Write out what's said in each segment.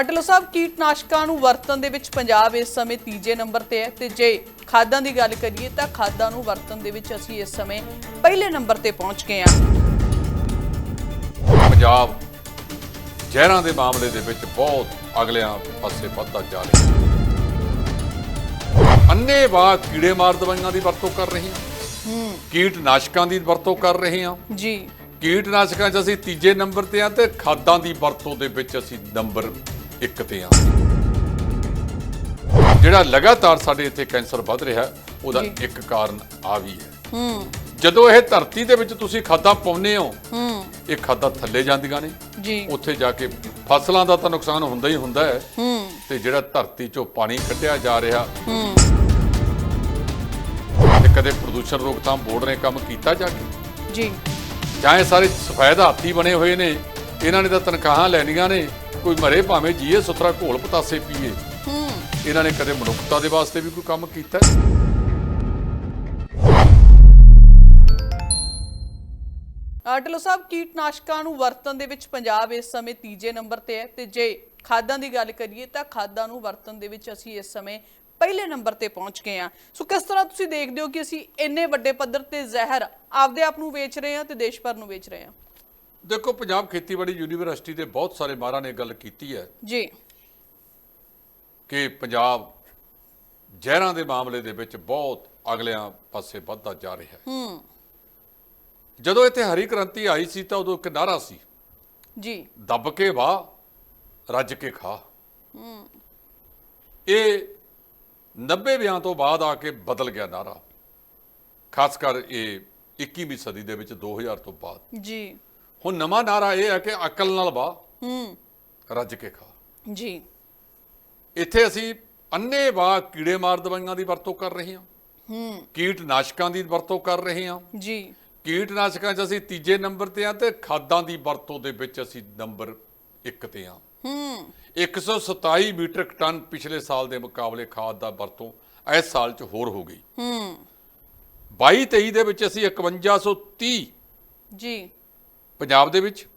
ਢਿੱਲੋਂ ਸਾਹਿਬ ਕੀਟਨਾਸ਼ਕਾਂ ਨੂੰ ਵਰਤਣ ਦੇ ਵਿੱਚ ਪੰਜਾਬ ਇਸ ਸਮੇਂ ਤੀਜੇ ਨੰਬਰ ਤੇ ਹੈ ਤੇ ਜੇ ਖਾਦਾਂ ਦੀ ਗੱਲ ਕਰੀਏ ਤਾਂ ਖਾਦਾਂ ਨੂੰ ਵਰਤਣ ਦੇ ਵਿੱਚ ਅਸੀਂ ਇਸ ਸਮੇਂ ਪਹਿਲੇ ਨੰਬਰ ਤੇ ਪਹੁੰਚ ਗਏ ਹਾਂ। ਪੰਜਾਬ ਜ਼ਹਿਰਾਂ ਦੇ ਮਾਮਲੇ ਦੇ ਵਿੱਚ ਬਹੁਤ ਅਗਲਿਆਂ ਪਾਸੇ ਵੱਧਦਾ ਜਾ ਰਿਹਾ ਹੈ ਅੰਨ੍ਹੇਵਾਹ ਕੀੜੇ ਮਾਰ ਦਵਾਈਆਂ ਦੀ ਵਰਤੋਂ ਕਰ ਰਹੇ ਹਾਂ। ਕੀਟਨਾਸ਼ਕਾਂ ਦੀ ਵਰਤੋਂ ਕਰ ਰਹੇ ਹਾਂ। ਜੀ। ਕੀਟਨਾਸ਼ਕਾਂ 'ਚ ਅਸੀਂ ਤੀਜੇ ਨੰਬਰ ਤੇ ਆ ਤੇ ਖਾਦਾਂ ਦੀ ਵਰਤੋਂ ਦੇ ਵਿੱਚ ਅਸੀਂ ਨੰਬਰ 1 ਤੇ ਆ। ਜਿਹੜਾ ਲਗਾਤਾਰ ਸਾਡੇ ਇੱਥੇ ਕੈਂਸਰ ਵੱਧ ਰਿਹਾ ਉਹਦਾ। ਇੱਕ ਕਾਰਨ ਆ ਵੀ ਹੈ। ਹੂੰ। ਜਦੋਂ ਇਹ ਧਰਤੀ ਦੇ ਵਿੱਚ ਤੁਸੀਂ ਖਾਦਾਂ ਪਾਉਂਦੇ ਹੋ ਹੂੰ। ਇਹ ਖਾਦਾਂ ਥੱਲੇ ਜਾਂਦੀਆਂ ਨੇ। ਜੀ। ਉੱਥੇ ਜਾ ਕੇ ਫਸਲਾਂ ਦਾ ਤਾਂ ਨੁਕਸਾਨ ਹੁੰਦਾ ਹੀ ਹੁੰਦਾ ਹੈ। ਹੂੰ। ਤੇ ਜਿਹੜਾ ਧਰਤੀ 'ਚੋਂ ਪਾਣੀ ਕੱਢਿਆ ਜਾ ਰਿਹਾ। ਹੂੰ। ਤੇ ਕਦੇ ਪ੍ਰਦੂਸ਼ਣ ਰੋਕਥਾਮ ਬੋਰਡ ਨੇ ਕੰਮ ਕੀਤਾ ਜਾ ਕੇ। ਜੀ। ਜਾਂ ਇਹ ਸਾਰੇ ਸਫੈਦ ਹਾਥੀ ਬਣੇ ਹੋਏ ਨੇ। ਇਹਨਾਂ ਨੇ ਤਾਂ ਤਨਖਾਹਾਂ ਲੈਣੀਆਂ ਨੇ ਕੋਈ ਮਰੇ ਭਾਵੇਂ ਜੀਏ ਸੁਥਰਾ ਘੋਲ ਪਤਾਸੇ ਪੀਏ। ਹੂੰ। ਇਹਨਾਂ ਨੇ ਕਦੇ ਮਨੁੱਖਤਾ ਦੇ ਵਾਸਤੇ ਵੀ ਕੋਈ ਕੰਮ ਕੀਤਾ? ਢਿੱਲੋਂ ਸਾਹਿਬ ਕੀਟਨਾਸ਼ਕਾਂ ਨੂੰ ਵਰਤਣ ਦੇ ਵਿੱਚ ਪੰਜਾਬ ਇਸ ਸਮੇਂ ਤੀਜੇ ਨੰਬਰ ਤੇ ਹੈ ਤੇ ਜੇ ਖਾਦਾਂ ਦੀ ਗੱਲ ਕਰੀਏ ਤਾਂ ਖਾਦਾਂ ਨੂੰ ਵਰਤਣ ਦੇ ਵਿੱਚ ਅਸੀਂ ਇਸ ਸਮੇਂ ਪਹਿਲੇ ਨੰਬਰ ਤੇ ਪਹੁੰਚ ਗਏ ਹਾਂ। ਸੋ ਕਿਸ ਤਰ੍ਹਾਂ ਤੁਸੀਂ ਦੇਖਦੇ ਹੋ ਕਿ ਅਸੀਂ ਇੰਨੇ ਵੱਡੇ ਪੱਧਰ ਤੇ ਜ਼ਹਿਰ ਆਪਦੇ ਆਪ ਨੂੰ ਵੇਚ ਰਹੇ ਹਾਂ ਤੇ ਦੇਸ਼ ਭਰ ਨੂੰ ਵੇਚ ਰਹੇ ਹਾਂ? ਦੇਖੋ ਪੰਜਾਬ ਖੇਤੀਬਾੜੀ ਯੂਨੀਵਰਸਿਟੀ ਦੇ ਬਹੁਤ ਸਾਰੇ ਮਾਹਰਾਂ ਨੇ ਗੱਲ ਕੀਤੀ ਹੈ ਜੀ। ਕਿ ਪੰਜਾਬ ਜ਼ਹਿਰਾਂ ਦੇ ਮਾਮਲੇ ਦੇ ਵਿੱਚ ਬਹੁਤ ਅਗਲਿਆਂ ਪਾਸੇ ਵੱਧਦਾ ਜਾ ਰਿਹਾ ਹੈ। ਹੂੰ। ਜਦੋਂ ਇੱਥੇ ਹਰੀ ਕ੍ਰਾਂਤੀ ਆਈ ਸੀ ਤਾਂ ਉਦੋਂ ਇੱਕ ਨਾਰਾ ਸੀ। ਜੀ। ਦੱਬ ਕੇ ਵਾਹ ਰੱਜ ਕੇ ਖਾ। ਇਹ 90 ਵਿਆਂ ਤੋਂ ਬਾਅਦ ਆ ਕੇ ਬਦਲ ਗਿਆ ਨਾਰਾ। ਖਾਸ ਕਰ ਇਹ 21ਵੀਂ ਸਦੀ ਦੇ ਵਿੱਚ 2000 ਤੋਂ ਬਾਅਦ। ਜੀ। ਹੁਣ ਨਵਾਂ ਨਾਰਾ ਇਹ ਹੈ ਕਿ ਅਕਲ ਨਾਲ ਵਾਹ। ਹੂੰ। ਰੱਜ ਕੇ ਖਾ। ਜੀ। ਇੱਥੇ ਅਸੀਂ ਅੰਨ੍ਹੇਵਾਹ ਕੀੜੇ ਮਾਰ ਦਵਾਈਆਂ ਦੀ ਵਰਤੋਂ ਕਰ ਰਹੇ ਹਾਂ। ਹੂੰ। ਕੀਟਨਾਸ਼ਕਾਂ ਦੀ ਵਰਤੋਂ ਕਰ ਰਹੇ ਹਾਂ। ਜੀ। ਕੀਟਨਾਸ਼ਕਾਂ 'ਚ ਅਸੀਂ ਤੀਜੇ ਨੰਬਰ ਤੇ ਆ ਤੇ ਖਾਦਾਂ ਦੀ ਵਰਤੋਂ ਦੇ ਵਿੱਚ ਅਸੀਂ ਨੰਬਰ 1 ਤੇ ਆ ਹੂੰ। 127 ਮੀਟ੍ਰਿਕ ਟਨ ਪਿਛਲੇ ਸਾਲ ਦੇ ਮੁਕਾਬਲੇ ਖਾਦ ਦਾ ਵਰਤੋਂ ਇਸ ਸਾਲ 'ਚ ਹੋਰ ਹੋ ਗਈ। ਹੂੰ। 22 23 ਦੇ ਵਿੱਚ ਅਸੀਂ 5130 ਜੀ। ਪੰਜਾਬ ਦੇ ਵਿੱਚ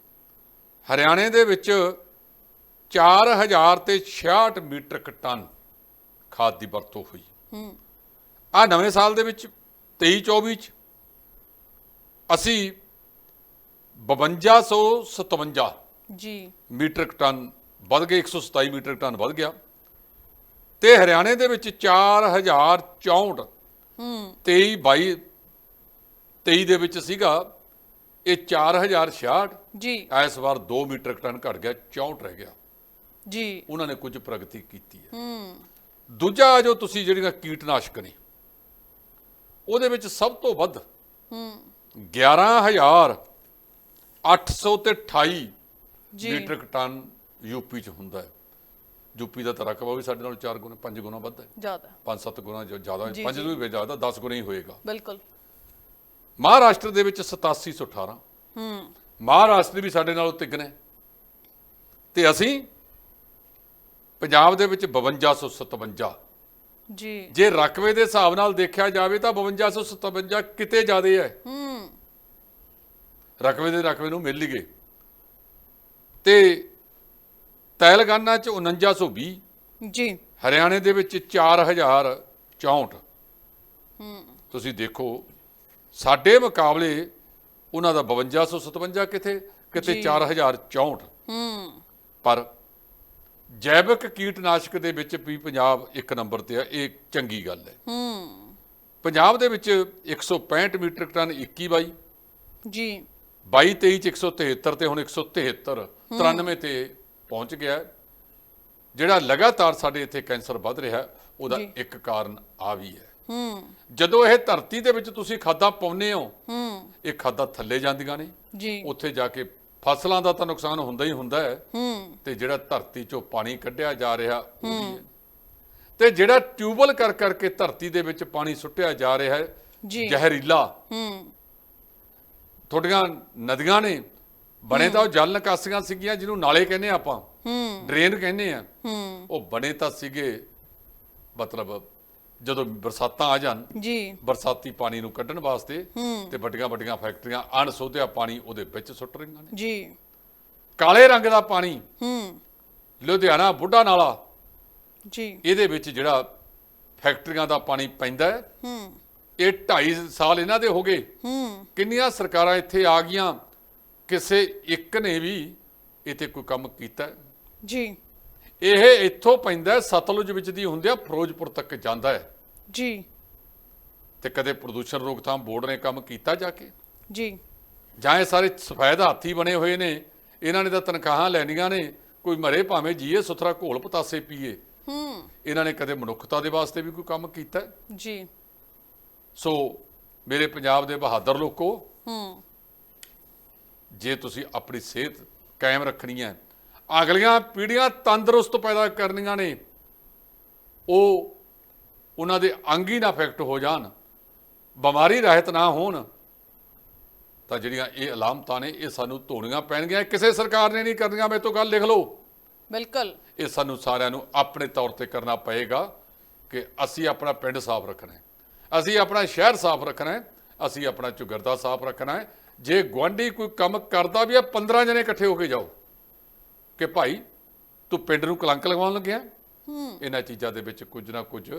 ਹਰਿਆਣੇ ਦੇ ਵਿੱਚ 4000 ਤੇ 66 ਮੀਟ੍ਰਿਕ ਟਨ ਖਾਦ ਦੀ ਵਰਤੋਂ ਹੋਈ। ਹੂੰ। ਆ ਨਵੇਂ ਸਾਲ ਦੇ ਵਿੱਚ 23 24 ਚ ਅਸੀਂ 5257 ਜੀ। ਮੀਟ੍ਰਿਕ ਟਨ ਵੱਧ ਗਏ 127 ਮੀਟ੍ਰਿਕ ਟਨ ਵੱਧ ਗਿਆ। ਤੇ ਹਰਿਆਣੇ ਦੇ ਵਿੱਚ 4064 ਹੂੰ। 23 22 23 ਦੇ ਵਿੱਚ ਸੀਗਾ ਇਹ 4066 ਜੀ। ਇਸ ਵਾਰ 2 ਮੀਟ੍ਰਿਕ ਟਨ ਘਟ ਗਿਆ 64 ਰਹਿ ਗਿਆ। ਜੀ। ਉਹਨਾਂ ਨੇ ਕੁਝ ਪ੍ਰਗਤੀ ਕੀਤੀ ਹੈ। ਹੂੰ। ਦੂਜਾ ਜੋ ਤੁਸੀਂ ਜਿਹੜੀਆਂ ਕੀਟਨਾਸ਼ਕ ਨੇ ਉਹਦੇ ਵਿੱਚ ਸਭ ਤੋਂ ਵੱਧ ਹੂੰ। 11828 ਤੇ 28 ਜੀ। ਮੀਟ੍ਰਿਕ ਟਨ ਯੂਪੀ ਚ ਹੁੰਦਾ ਹੈ। ਯੂਪੀ ਦਾ ਤਾਂ ਰਕਬਾ ਵੀ ਸਾਡੇ ਨਾਲ 4 ਗੁਣਾ 5 ਗੁਣਾ ਵੱਧ ਹੈ। ਜ਼ਿਆਦਾ। 5-7 ਗੁਣਾ ਜ਼ਿਆਦਾ ਜੀ, 5 ਜੀ। ਤੋਂ ਵੀ ਜ਼ਿਆਦਾ 10 ਗੁਣਾ ਹੀ ਹੋਏਗਾ। ਬਿਲਕੁਲ। ਮਹਾਰਾਸ਼ਟਰ ਦੇ ਵਿੱਚ 8718 ਹੂੰ। ਮਹਾਰਾਸ਼ਟਰ ਵੀ ਸਾਡੇ ਨਾਲੋਂ ਤਿੱਗਣ ਹੈ ਤੇ ਅਸੀਂ ਪੰਜਾਬ ਦੇ ਵਿੱਚ 5257 ਜੀ। ਜੇ ਰਕਬੇ ਦੇ ਹਿਸਾਬ ਨਾਲ ਦੇਖਿਆ ਜਾਵੇ ਤਾਂ 5257 ਕਿਤੇ ਜ਼ਿਆਦੇ ਹੈ। ਹੂੰ। ਰਕਬੇ ਦੇ ਰਕਬੇ ਨੂੰ ਮਿਲ ਲਈਏ ਤੇ ਤੇਲੰਗਾਨਾ ਚ 4920 ਜੀ। ਹਰਿਆਣੇ ਦੇ ਵਿੱਚ 4064 ਤੁਸੀਂ ਦੇਖੋ ਸਾਡੇ ਮੁਕਾਬਲੇ ਉਹਨਾਂ ਦਾ 5257 ਕਿਥੇ? ਕਿਤੇ ਜੀ। 4064 ਹੂੰ। ਪਰ ਜੈਵਿਕ ਕੀਟਨਾਸ਼ਕ ਦੇ ਵਿੱਚ ਵੀ ਪੰਜਾਬ ਇੱਕ ਨੰਬਰ ਤੇ ਆ ਇਹ ਚੰਗੀ ਗੱਲ ਹੈ। ਹੂੰ। ਪੰਜਾਬ ਦੇ ਵਿੱਚ 165 ਮੀਟ੍ਰਿਕ ਟਨ 21 ਬਾਈ। ਜੀ। 22 23 ਚ 173 ਤੇ ਹੁਣ 173 93 ਤੇ ਪਹੁੰਚ ਗਿਆ। ਜਿਹੜਾ ਲਗਾਤਾਰ ਸਾਡੇ ਇੱਥੇ ਕੈਂਸਰ ਵੱਧ ਰਿਹਾ ਉਹਦਾ। ਇੱਕ ਕਾਰਨ ਆ ਵੀ ਹੈ। ਹੂੰ। ਜਦੋਂ ਇਹ ਧਰਤੀ ਦੇ ਵਿੱਚ ਤੁਸੀਂ ਖਾਦਾਂ ਪਾਉਂਦੇ ਹੋ ਹੂੰ। ਇਹ ਖਾਦਾਂ ਥੱਲੇ ਜਾਂਦੀਆਂ ਨੇ। ਜੀ। ਉੱਥੇ ਜਾ ਕੇ ਫਸਲਾਂ ਦਾ ਤਾਂ ਨੁਕਸਾਨ ਹੁੰਦਾ ਹੀ ਹੁੰਦਾ ਹੈ। ਹੂੰ। ਤੇ ਜਿਹੜਾ ਧਰਤੀ ਚੋਂ ਪਾਣੀ ਕੱਢਿਆ ਜਾ ਰਿਹਾ ਉਹ ਵੀ ਹੈ। ਤੇ ਜਿਹੜਾ ਟਿਊਬਲ ਕਰ ਕਰਕੇ ਧਰਤੀ ਦੇ ਵਿੱਚ ਪਾਣੀ ਸੁੱਟਿਆ ਜਾ ਰਿਹਾ ਹੈ ਜੀ। ਜ਼ਹਿਰੀਲਾ। ਹੂੰ। ਤੁਹਾਡੀਆਂ ਨਦੀਆਂ ਨੇ ਬਣੇ ਤਾਂ ਉਹ ਜਲ ਨਿਕਾਸੀਆਂ ਸੀਗੀਆਂ ਜਿਹਨੂੰ ਨਾਲੇ ਕਹਿੰਦੇ ਆਪਾਂ। ਹੂੰ। ਡਰੇਨ ਕਹਿੰਦੇ ਆ ਹੂੰ। ਉਹ ਬਣੇ ਤਾਂ ਸੀਗੇ ਮਤਲਬ ਜਦੋਂ ਬਰਸਾਤਾਂ ਆ ਜਾਣ ਜੀ। ਬਰਸਾਤੀ ਪਾਣੀ ਨੂੰ ਕੱਢਣ ਵਾਸਤੇ ਤੇ ਵੱਡੀਆਂ ਵੱਡੀਆਂ ਫੈਕਟਰੀਆਂ ਅਣਸੋਧਿਆ ਪਾਣੀ ਉਹਦੇ ਵਿੱਚ ਸੁੱਟ ਰਹੀਆਂ ਨੇ। ਜੀ। ਕਾਲੇ ਰੰਗ ਦਾ ਪਾਣੀ ਹੂੰ। ਲੁਧਿਆਣਾ ਬੁੱਢਾ ਨਾਲਾ ਜੀ। ਇਹਦੇ ਵਿੱਚ ਜਿਹੜਾ ਫੈਕਟਰੀਆਂ ਦਾ ਪਾਣੀ ਪੈਂਦਾ ਹੈ ਹੂੰ। ਇਹ 2.5 ਸਾਲ ਇਹਨਾਂ ਦੇ ਹੋ ਗਏ। ਹੂੰ। ਕਿੰਨੀਆਂ ਸਰਕਾਰਾਂ ਇੱਥੇ ਆ ਗਈਆਂ ਕਿਸੇ ਇੱਕ ਨੇ ਵੀ ਇੱਥੇ ਕੋਈ ਕੰਮ ਕੀਤਾ? ਜੀ। ਇਹ ਇੱਥੋਂ ਪੈਂਦਾ ਸਤਲੁਜ ਵਿੱਚ ਦੀ ਹੁੰਦਿਆ ਫਿਰੋਜ਼ਪੁਰ ਤੱਕ ਜਾਂਦਾ ਹੈ। ਜੀ। ਤੇ ਕਦੇ ਪ੍ਰਦੂਸ਼ਣ ਰੋਕਥਾਮ ਬੋਰਡ ਨੇ ਕੰਮ ਕੀਤਾ ਜਾ ਕੇ? ਜੀ। ਜਾਂ ਇਹ ਸਾਰੇ ਸਫੈਦ ਹਾਥੀ ਬਣੇ ਹੋਏ ਨੇ ਇਹਨਾਂ ਨੇ ਤਾਂ ਤਨਖਾਹਾਂ ਲੈਣੀਆਂ ਨੇ ਕੋਈ ਮਰੇ ਭਾਵੇਂ ਜੀਏ ਸੁਥਰਾ ਘੋਲ ਪਤਾਸੇ ਪੀਏ। ਹੂੰ। ਇਹਨਾਂ ਨੇ ਕਦੇ ਮਨੁੱਖਤਾ ਦੇ ਵਾਸਤੇ ਵੀ ਕੋਈ ਕੰਮ ਕੀਤਾ? ਜੀ। ਸੋ ਮੇਰੇ ਪੰਜਾਬ ਦੇ ਬਹਾਦਰ ਲੋਕੋ ਹੂੰ। ਜੇ ਤੁਸੀਂ ਆਪਣੀ ਸਿਹਤ ਕਾਇਮ ਰੱਖਣੀ ਹੈ ਅਗਲੀਆਂ ਪੀੜ੍ਹੀਆਂ ਤੰਦਰੁਸਤ ਪੈਦਾ ਕਰਨੀਆਂ ਨੇ ਉਹ ਉਹਨਾਂ ਦੇ ਅੰਗ ਹੀ ਨਾ ਅਫੈਕਟ ਹੋ ਜਾਣ ਬਿਮਾਰੀ ਰਹਿਤ ਨਾ ਹੋਣ ਤਾਂ ਜਿਹੜੀਆਂ ਇਹ ਅਲਾਮਤਾਂ ਨੇ ਇਹ ਸਾਨੂੰ ਧੋਣੀਆਂ ਪੈਣਗੀਆਂ ਕਿਸੇ ਸਰਕਾਰ ਨੇ ਨਹੀਂ ਕਰਨੀਆਂ ਮੇਰੇ ਤੋਂ ਗੱਲ ਲਿਖ ਲਓ। ਬਿਲਕੁਲ। ਇਹ ਸਾਨੂੰ ਸਾਰਿਆਂ ਨੂੰ ਆਪਣੇ ਤੌਰ ਤੇ ਕਰਨਾ ਪਏਗਾ ਕਿ ਅਸੀਂ ਆਪਣਾ ਪਿੰਡ ਸਾਫ਼ ਰੱਖਣਾ ਹੈ। ਅਸੀਂ ਆਪਣਾ ਸ਼ਹਿਰ ਸਾਫ਼ ਰੱਖਣਾ ਹੈ ਅਸੀਂ ਆਪਣਾ ਚੁਗਰਦਾ ਸਾਫ਼ ਰੱਖਣਾ ਹੈ। ਜੇ ਗੁਆਂਢੀ ਕੋਈ ਕੰਮ ਕਰਦਾ ਵੀ ਹੈ 15 ਜਣੇ ਇਕੱਠੇ ਹੋ ਕੇ ਜਾਓ। ਕਿ ਭਾਈ ਤੂੰ ਪਿੰਡ ਨੂੰ ਕਲੰਕ ਲਗਵਾਉਣ ਲੱਗਿਆ? ਹੂੰ। ਇਹਨਾਂ ਚੀਜ਼ਾਂ ਦੇ ਵਿੱਚ ਕੁਝ ਨਾ ਕੁਝ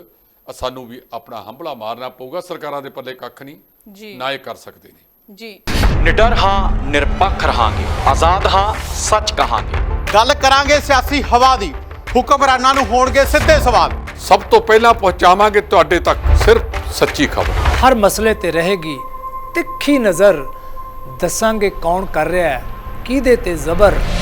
ਸਾਨੂੰ ਵੀ ਆਪਣਾ ਹੰਭਲਾ ਮਾਰਨਾ ਪਊਗਾ ਸਰਕਾਰਾਂ ਦੇ ਪੱਲੇ ਕੱਖ ਨਹੀਂ ਜੀ। ਨਾ ਇਹ ਕਰ ਸਕਦੇ ਨੇ। ਜੀ। ਨਿਡਰ ਹਾਂ ਨਿਰਪੱਖ ਰਹਾਂਗੇ ਆਜ਼ਾਦ ਹਾਂ ਸੱਚ ਕਹਾਂਗੇ। ਗੱਲ ਕਰਾਂਗੇ ਸਿਆਸੀ ਹਵਾ ਦੀ ਹੁਕਮਰਾਨਾਂ ਨੂੰ ਹੋਣਗੇ ਸਿੱਧੇ ਸਵਾਲ। ਸਭ ਤੋਂ ਪਹਿਲਾਂ ਪਹੁੰਚਾਵਾਂਗੇ ਤੁਹਾਡੇ ਤੱਕ ਸਿਰਫ ਸੱਚੀ ਖਬਰ। ਹਰ ਮਸਲੇ ਤੇ ਰਹੇਗੀ ਤਿੱਖੀ ਨਜ਼ਰ। ਦੱਸਾਂਗੇ ਕੌਣ ਕਰ ਰਿਹਾ ਹੈ ਕਿਹਦੇ ਤੇ ਜ਼ਬਰ।